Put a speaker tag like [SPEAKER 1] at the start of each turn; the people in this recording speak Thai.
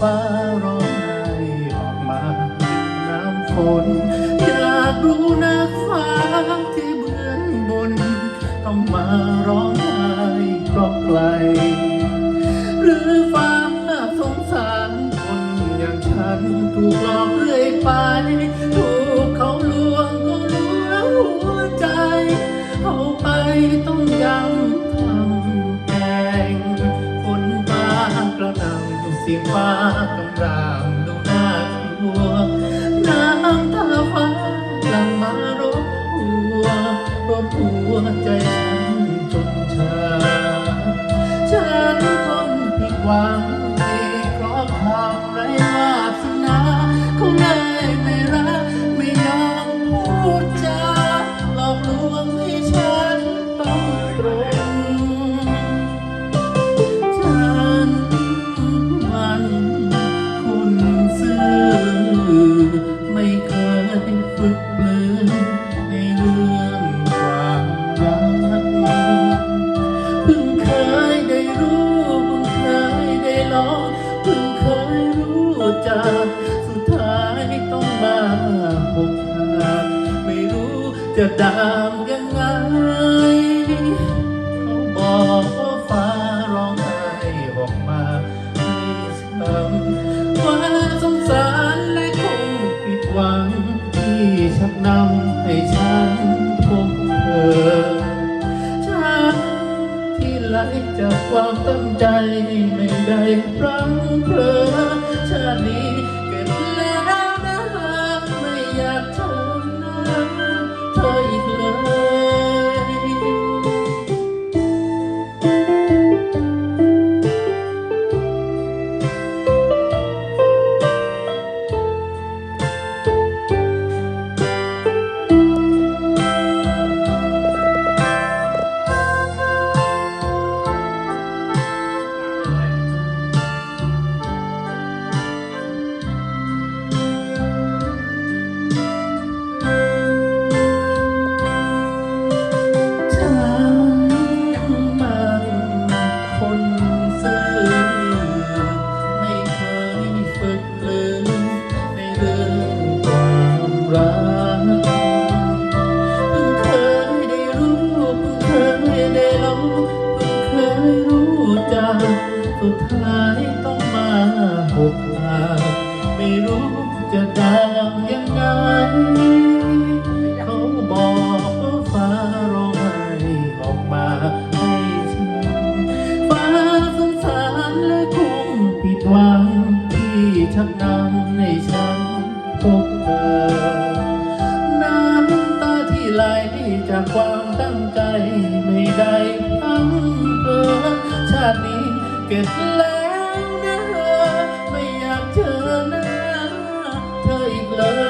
[SPEAKER 1] ฟ้าร้องไห้ออกมา น้ำฝน อยากรู้นักฟ้าที่เบื้องบน ต้องมาร้องไห้ก็ไกล หรือฟ้าสงสารคนอย่างฉันถูกหลอกเรื่อยไป สีฟ้ากำรามดูน่ากลัวน้ำตาฟ้าหลั่งมารบหัวรบหัวใจฉันจนชาฉันคงผิดหวัง จักสุดท้ายต้องมาหกหักไม่รู้จะดามยังไง เขาบอกว่าฟ้าร้องไห้ออกมาให้ช้ำว่าสงสารและคงผิดหวัง ที่ชักนำให้ฉันพบเธอฉันที่ไหลจากความตั้งใจไม่ได้พลังเพลอ สุดท้ายต้องมาหกหักไม่รู้จะดังยังไงเขาบอกว่าฟ้าร้องไห้ออกมาให้ฉันฟ้าสงสารและคงผิดหวังที่ชักนำให้ฉันพบเธอน้ำตาที่ไหลจากความตั้งใจไม่ได้พลังเพลอชาตินี้ เกิดแล้วนะไม่อยากเจอหน้าเธออีกเลย